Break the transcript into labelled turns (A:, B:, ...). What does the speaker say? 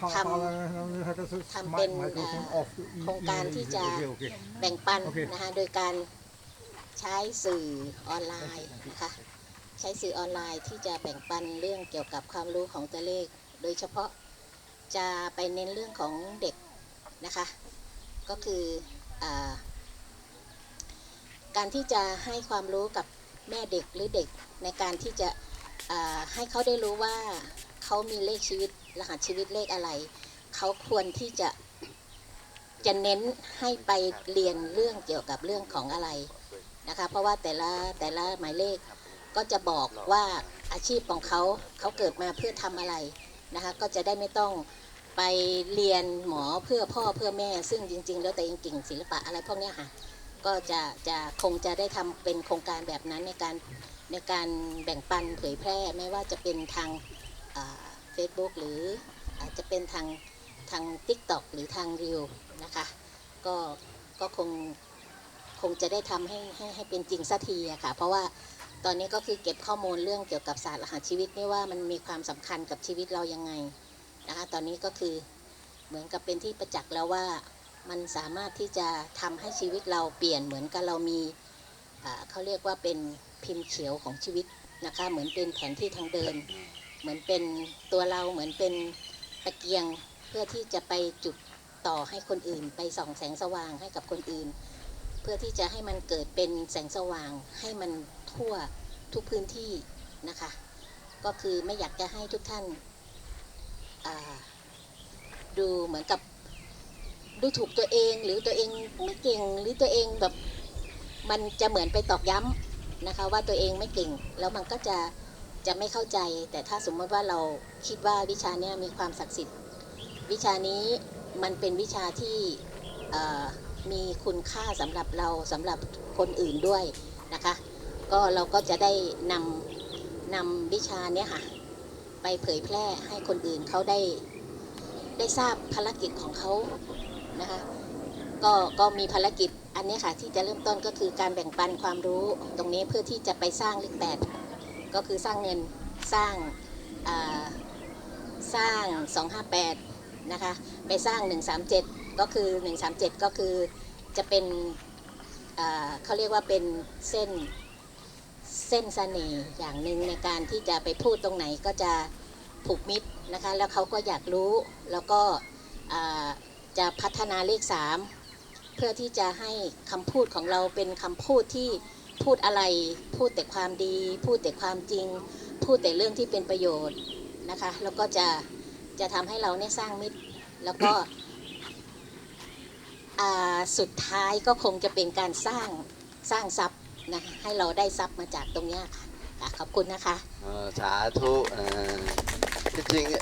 A: ทำทำเป็นเอ่อโครงการที่จะแบ่งปัน
B: โอเค
A: นะคะโดยการใช้สื่อออนไลน์นะคะใช้สื่อออนไลน์ที่จะแบ่งปันเรื่องเกี่ยวกับความรู้ของตัวเลข โดยเฉพาะจะไปเน้นเรื่องของเด็กนะคะ ก็คืออาการที่จะให้ความรู้กับแม่เด็กหรือเด็กในการที่จะอ่าให้เขาได้รู้ว่าเขามีเลขชีวิต รหัสชีวิตเลขอะไร เขาควรที่จะจะเน้นให้ไปเรียนเรื่องเกี่ยวกับเรื่องของอะไรนะคะ เพราะว่าแต่ละแต่ละหมายเลขก็จะบอกว่าอาชีพของเขาเขาเกิดมาเพื่อทำอะไรนะคะ ก็จะได้ไม่ต้องไปเรียนหมอเพื่อพ่อเพื่อแม่ ซึ่งจริง ๆ แล้วแต่เองเก่งศิลปะอะไรพวกนี้ค่ะก็จะจะคงจะได้ทำเป็นโครงการแบบนั้นในการในการแบ่งปันเผยแพร่ไม่ว่าจะเป็นทาง เฟซบุ๊กหรืออาจจะเป็นทางทาง TikTok หรือทางรีวนะคะ ก็ก็คงคงจะได้ทำให้ให้ให้เป็นจริงสักทีอะค่ะ เพราะว่าตอนนี้ก็คือเก็บข้อมูลเรื่องเกี่ยวกับศาสตร์รหัสชีวิตนี่ว่ามันมีความสำคัญกับชีวิตเรายังไงนะคะ ตอนนี้ก็คือเหมือนกับเป็นที่ประจักษ์แล้วว่ามันสามารถที่จะทำให้ชีวิตเราเปลี่ยนเหมือนกับเรามีเขาเรียกว่าเป็นพิมพ์เขียวของชีวิตนะคะ เหมือนเป็นแผนที่ทางเดิน เหมือนเป็นตัวเราเหมือนเป็นตะเกียงเพื่อที่จะไปจุดต่อให้คนอื่น ไปส่องแสงสว่างให้กับคนอื่น เพื่อที่จะให้มันเกิดเป็นแสงสว่างให้มันทั่วทุกพื้นที่นะคะ ก็คือไม่อยากจะให้ทุกท่านาดูเหมือนกับดูถูกตัวเองหรือตัวเองไม่เก่งหรือตัวเองแบบมันจะเหมือนไปตอกย้ำนะคะ ว่าตัวเองไม่เก่งแล้วมันก็จะ จะไม่เข้าใจ แต่ถ้าสมมติว่าเราคิดว่าวิชาเนี้ยมีความศักดิ์สิทธิ์ วิชานี้มันเป็นวิชาที่มีคุณค่าสำหรับเราสำหรับคนอื่นด้วยนะคะ ก็เราก็จะได้นำนำวิชาเนี้ยค่ะไปเผยแพร่ให้คนอื่นเขาได้ได้ทราบภารกิจของเขานะคะก็ก็มีภารกิจอันนี้ค่ะที่จะเริ่มต้นก็คือการแบ่งปันความรู้ตรงนี้เพื่อที่จะไปสร้างเลขแปด ก็คือสร้างเงินสร้างอ่าสร้าง 258 นะคะ ไปสร้าง 137 ก็คือ 137 ก็คือจะเป็นเขาเรียกว่าเป็นเส้นเส้นเสน่ห์อย่างหนึ่งในการที่จะไปพูดตรงไหนก็จะผูกมิตรนะคะ แล้วเขาก็อยากรู้แล้วก็จะพัฒนาเลข 3 เพื่อที่จะให้คำพูดของเราเป็นคำพูดที่ พูดอะไร พูดแต่ความดี พูดแต่ความจริง พูดแต่เรื่องที่เป็นประโยชน์นะคะ แล้วก็จะจะทำให้เราเนี่ยสร้างมิตร แล้วก็อ่าสุดท้ายก็คงจะเป็นการสร้างสร้างทรัพย์นะคะให้เราได้ทรัพย์มาจากตรงนี้ค่ะขอบคุณนะคะ
C: สาธุเออจริง